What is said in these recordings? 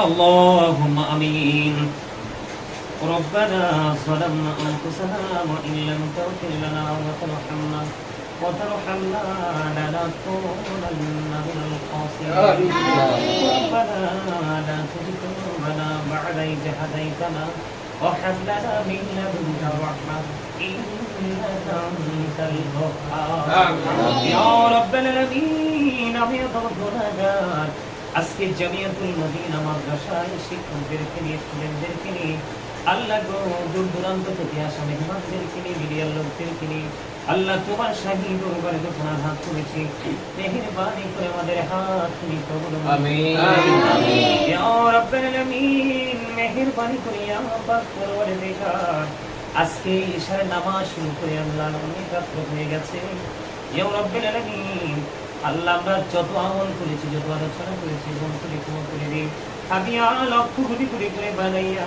اللهم آمين. ربنا ظلمنا أنفسنا وإن لم تغفر لنا وترحمنا وترحمنا لنكونن من الخاسرين. ربنا لا تزغ قلوبنا بعد إذ هديتنا وهب لنا من لدنك الرحمه إنك أنت الوهاب. يا رب العالمين أبيض درجات আজকে জামিয়াতুল মদিনা মাদ্রাসায় শিক্ষকদেরকে নিয়ে স্টুডেন্টদেরকে নিয়ে আল্লাহ গো দূর দূরান্ত থেকে আসা মেহমানদেরকে নিয়ে মিডিয়ার লোকদেরকে নিয়ে আল্লাহ তোমার শাহী দরবারে যখন হাত তুলেছি মেহেরবানি করে আমাদের হাত তুমি কবুল আমিন। ইয়া রাব্বাল আলামিন মেহেরবানি করে ইয়া পাক পরওয়ারদিগার আজকে ইশার নামাজ শুরু করে আল্লাহ অনেক হয়ে গেছে। ইয়া রাব্বাল আলামিন আল্লাহ আমরা যত আমল করেছি যত আলোচনা করেছি করে ক্ষমা করে দিই থাকিয়া লক্ষ কোটি কোটি করে বানাইয়া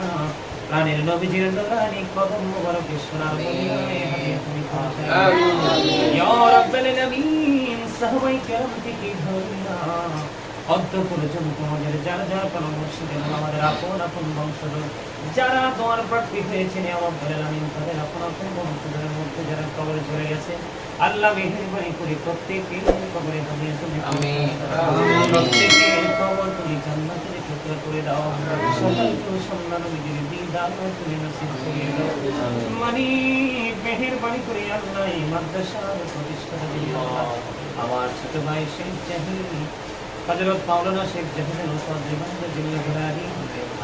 প্রাণের নবীজির নূরানি কদম মোবারকে সোনার মদিনায় হাদিয়া তুমি পৌঁছায় ইয়া রাব্বাল আলামিন থেকে পর্যন্ত আমাদের যারা যারা পরামর্শ দেন আমাদের আপন আপন বংশধর যারা তোমার প্রার্থী হয়েছেন আমার বলেন আমি তাদের আপন আপন বংশধরের মধ্যে যারা কবরে চলে গেছে আল্লাহ মেহেরবানি করে প্রত্যেকের কবরে তুমি প্রত্যেকের কবর তুমি জান্নাতের করে দাও সকলকে সম্মান বিজির দিদার তুমি নসিব করিয়ে দাও। মানে মেহেরবানি করে আল্লাহ মাদ্রাসার প্রতিষ্ঠাতা দিন আমার ছোট ভাই শেখ জাহিদ হযরত মাওলানা শেখ জাহিদ ওস্তাদ জীবনের জিল্লা ঘরারি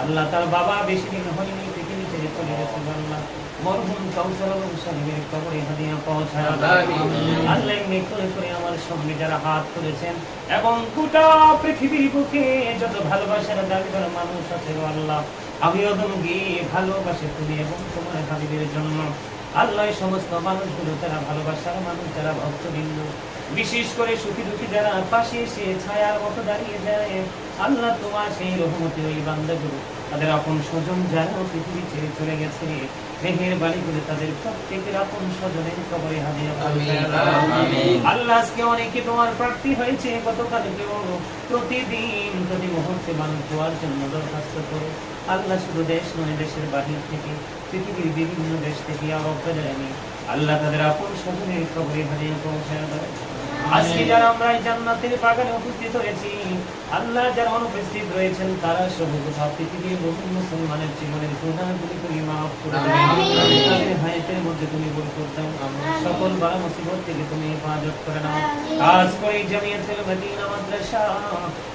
আল্লাহ তার বাবা বেশি দিন হয়নি পৃথিবী ছেড়ে চলে গেছে আল্লাহ মরহুম কাউসার আলম সাহেবের কবরে হাদিয়া পৌঁছায়। আল্লাহ এমনি করে করে আমার সঙ্গে যারা হাত তুলেছেন এবং গোটা পৃথিবীর বুকে যত ভালোবাসার দাবিদার মানুষ আছে আল্লাহ আমি ওদম গিয়ে ভালোবাসে তুমি এবং তোমার হাবিবের জন্য। আল্লাহ সমস্ত মানুষগুলো তারা ভালোবাসার মানুষ, যারা ভক্তবৃন্দ। বিশেষ করে সুখী দুঃখী যারা পাশে এসে ছায়ার মতো দাঁড়িয়ে যায়, আল্লাহ তোমার সেই রহমতে ওই বান্দাগুলো তাদের আপন স্বজন যারা পৃথিবী ছেড়ে চলে গেছে মেহের বাড়ি করে তাদের প্রত্যেকের আপন স্বজনের কবরে হাজিরা। আল্লাহ আজকে অনেকে তোমার প্রার্থী হয়েছে গতকালকেও প্রতিদিন প্রতি মুহূর্তে মানুষ দোয়ার জন্য দরখাস্ত করে। আল্লাহ শুধু দেশ নয় দেশের বাহির থেকে পৃথিবীর বিভিন্ন দেশ থেকে জানি আল্লাহ তাদের আপন স্বজনের কবরে হাজিরা পৌঁছায় দেয়। আজকে যারা আমরা এই জান্নাতের বাগানে উপস্থিত হয়েছি আল্লাহ যারা অনুপস্থিত রয়েছেন তারা বহু মুসলমানের জীবনের গুণাগুলি তুমি মাফ করে তাদের হায়াতের মধ্যে তুমি বল করতাম। সকল বালা মুসিবত থেকে তুমি হেফাজত করে নাও। কাজ করে মদিনা মাদ্রাসা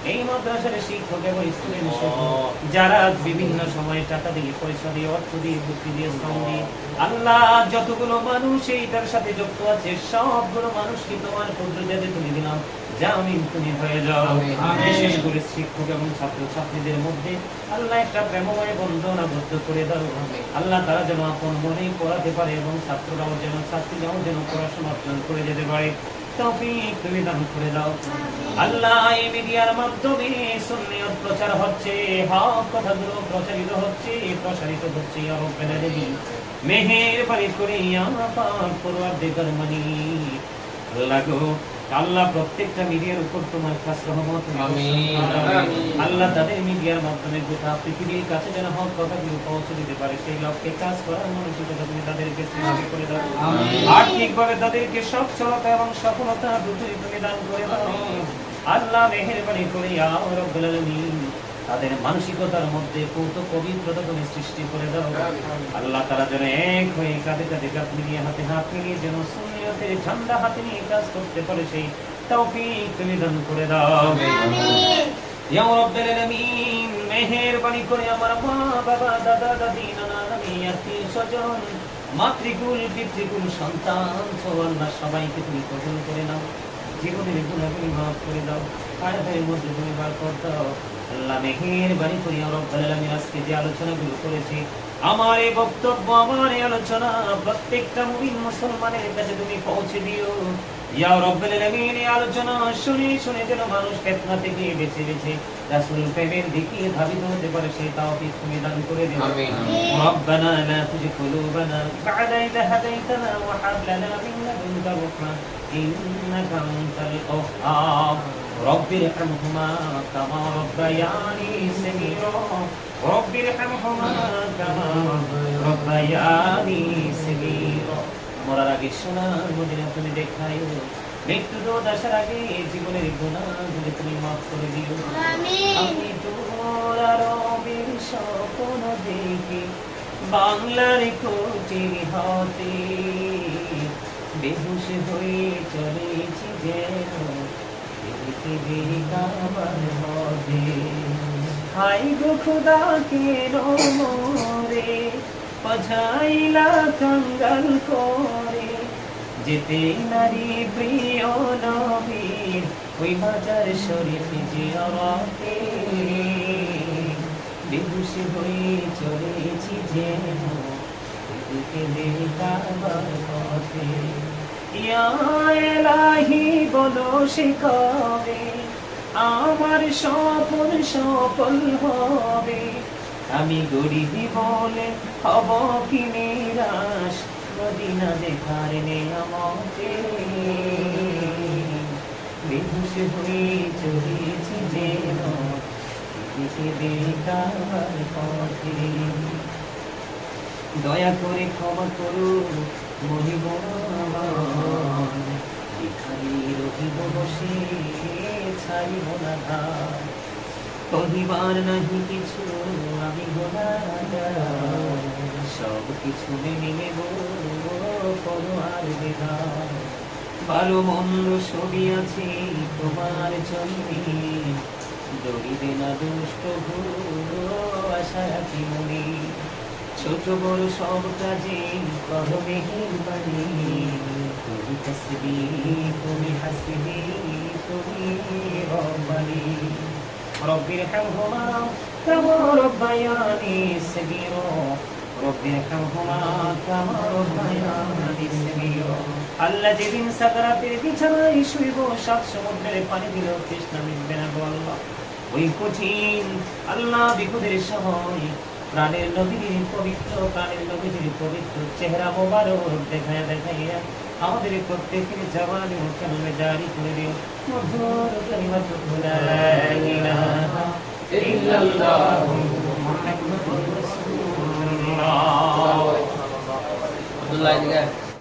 এই মাদ্রাসার শিক্ষক এবং স্টুডেন্ট যারা বিভিন্ন সময়ে টাকা দিয়ে পয়সা দিয়ে অর্থ দিয়ে বুদ্ধি দিয়ে শ্রম দিয়ে আল্লাহ যতগুলো মানুষ এইটার সাথে যুক্ত আছে সবগুলো মানুষকে তোমার কুদরতে তুমি দিলাম। জামিন তুমি হয়ে যাও। বিশেষ করে শিক্ষক এবং ছাত্র ছাত্রীদের মধ্যে আল্লাহ একটা প্রেমময় বন্ধন আবদ্ধ করে দাও। আল্লাহ তারা যেন আপন মনে পড়াতে পারে এবং ছাত্ররাও যেন ছাত্রীরাও যেন পড়াশোনা অর্জন করে যেতে পারে। তৌফিক তুমি দান করে দাও। আল্লাহ এই মিডিয়ার মাধ্যমে সুন্নিয়ত প্রচার হচ্ছে হক কথাগুলো প্রচারিত হচ্ছে প্রসারিত হচ্ছে রব্বাল আলামিন। মেহেরবানি করে ইয়া পাক পরওয়ারদিগার মানি আল্লাহ গো আল্লাহ প্রত্যেকটা মিডিয়ার উপর তোমার রহমত আমিন। আল্লাহ তাদের মিডিয়ার মাধ্যমে গোটা পৃথিবীর কাছে যেন হক কথাগুলো পৌঁছে দিতে পারে সেই লক্ষ্যে কাজ করার মানসিকতা তুমি তাদেরকে সৃষ্টি করে দাও। আর্থিকভাবে তাদেরকে সচ্ছলতা এবং সফলতা দুটোই তুমি দান করে দাও। আল্লাহ মেহেরবানি করে ইয়া রব্বুল আলামিন তাদের মানসিকতার মধ্যে কৌত পবিত্রতা তুমি সৃষ্টি করে দাও। আল্লাহ তারা যেন এক হয়ে কাঁধে কাঁধে কাঁধ মিলিয়ে হাতে হাত মিলিয়ে যেন সুন্নিয়তের ঠান্ডা হাতে নিয়ে কাজ করতে পারে সেই তৌফিক তুমি দান করে দাও। রাব্বাল আলামিন মেহেরবানি করে আমার মা বাবা দাদা দাদি নানা নানি আত্মীয় স্বজন মাতৃকুল পিতৃকুল সন্তান সব আল্লাহ সবাইকে তুমি কবুল করে নাও। জীবনের গুণাগুলি মাফ করে দাও। পায়ের মধ্যে তুমি বার কর দাও। আল্লাহ করি রব্বুল আজকে যে আলোচনাগুলো করেছি আমার এই বক্তব্য আমার এই আলোচনা প্রত্যেকটা মুমিন মুসলমানের কাছে তুমি পৌঁছে দিও। আলোচনা দান করে দিও। আমিন রব্বানা লা তুজি কুলুবানা বা'দা ইযা হাদাইতানা ওয়া رب ارحمهما كما ربياني صغيرا رب ارحمهما كما ربياني صغيرا মরার আগে সোনার মদিনা তুমি দেখাই মৃত্যু তো আসার আগে জীবনের গুণাগুলি তুমি মাফ করে দিও আমি তোর রবের স্বপ্ন দেখি বাংলার কোটির হতে বেহুশ হয়ে চলেছি যেন পৃথিবীর কাবার হবে হাই গো খুদা কেন মোরে পঝাইলা কঙ্গাল করে। যেতে নারী প্রিয় নবীর, ওই বাজার শরীফ জিয়ারতে। বেহুশ হয়ে চলেছি যেন, এদিকে দেখাবার পথে। ইয়া এলাহি বলো সে কবে? আমার স্বপন সফল হবে। আমি গরিব বলে হব কি নিরাশ? মদিনা দেখার আমাকে বেহুশ হয়ে চলেছি এদিকে দেখাবার পথে। দয়া করে ক্ষমা করো মহিব এখানে রহিব বসে ছাড়িব কহিবার নাহি কিছু, আমি সব কিছু মেনে নেব আর ভালো মন্দ সবই আছে তোমার জন্যে। দরিবে না দুষ্ট আশা রাখি মনে। ছোট বড় সব কাজে করো মেহেরবানি তুমি তসবি তুমি হাসবি তুমি রব্বানি رب ارحمهما كما ربياني صغيرا رب ارحمهما كما ربياني صغيرا আল্লাহ যেদিন সাকারাতের বিছানায় শুইব সাত সমুদ্রের পানি দিল তৃষ্ণা মিটবে না গো আল্লাহ ওই কঠিন আল্লাহ বিপদের সময় প্রাণের নবীর পবিত্র প্রাণের নবীর পবিত্র চেহারা মোবারক দেখায় দেখাইয়া আমাদের প্রত্যেকের জবানে মুখে জারি করে দিও মধুর কালিমাত লা ইলাহা ইল্লাল্লাহু মুহাম্মাদুর রাসূলুল্লাহ আব্দুল্লাহ এদিকে আয়।